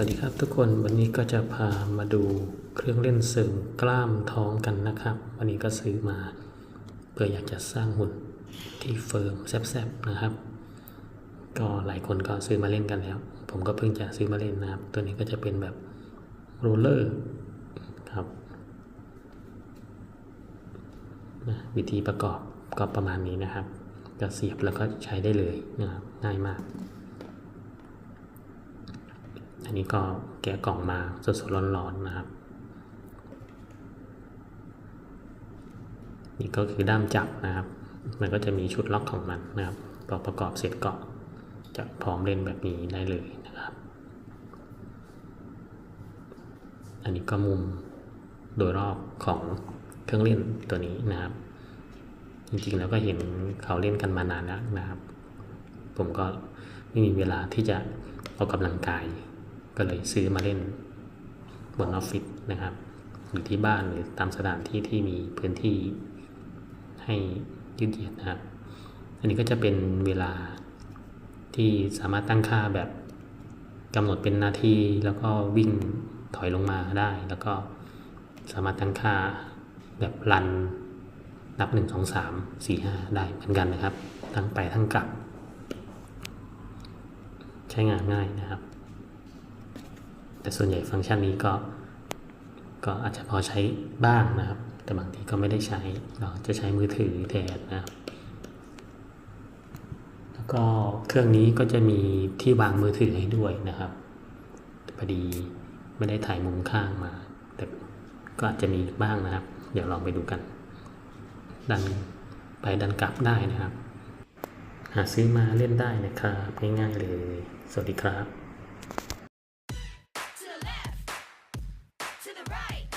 วัสดีครับทุกคนวันนี้ก็จะพามาดูเครื่องเล่นเสริมกล้ามท้องกันนะครับ วันนี้ก็ซื้อมาเพื่ออยากจะสร้างหุ่นที่เฟิร์มแซบๆนะครับ ก็หลายคนก็ซื้อมาเล่นกันแล้ว ผมก็เพิ่งจะซื้อมาเล่นนะครับ ตัวนี้ก็จะเป็นแบบโรลเลอร์ครับนะวิธีประกอบก็ประมาณนี้นะครับ ก็เสียบแล้วก็ใช้ได้เลยนะครับง่ายมาก อันนี้ก็แกะกล่องมาสดๆร้อนๆนะครับ นี่ก็คือด้ามจับนะครับ มันก็จะมีชุดล็อกของมันนะครับพอประกอบเสร็จก็จะพร้อมเล่นแบบนี้ได้เลยนะครับ อันนี้ก็มุมโดยรอบของเครื่องเล่นตัวนี้นะครับ จริงๆแล้วก็เห็นเขาเล่นกันมานานแล้วนะครับ ผมก็ไม่มีเวลาที่จะออกกำลังกาย ก็เลยซื้อมาเล่นบนออฟฟิศนะครับ หรือที่บ้านหรือตามสถานที่ที่มีพื้นที่ให้ยืดเหยียดนะครับ อันนี้ก็จะเป็นเวลาที่สามารถตั้งค่าแบบกำหนดเป็นนาทีแล้วก็วิ่งถอยลงมาได้ แล้วก็สามารถตั้งค่าแบบรันนับหนึ่งสองสามสี่ห้าได้เหมือนกันนะครับ ทั้งไปทั้งกลับ ใช้งานง่ายนะครับ แต่ส่วนใหญ่ฟังก์ชันนี้ก็ก็อาจจะพอใช้บ้างนะครับ แต่บางทีก็ไม่ได้ใช้ เราจะใช้มือถือแทนนะครับแล้วก็เครื่องนี้ก็จะมีที่วางมือถือให้ด้วยนะครับพอดีไม่ได้ถ่ายมุมข้างมา แต่ก็อาจจะมีบ้างนะครับ เดี๋ยวลองไปดูกัน ดันไปดันกลับได้นะครับ หาซื้อมาเล่นได้นะครับ ง่ายๆเลย สวัสดีครับ the right.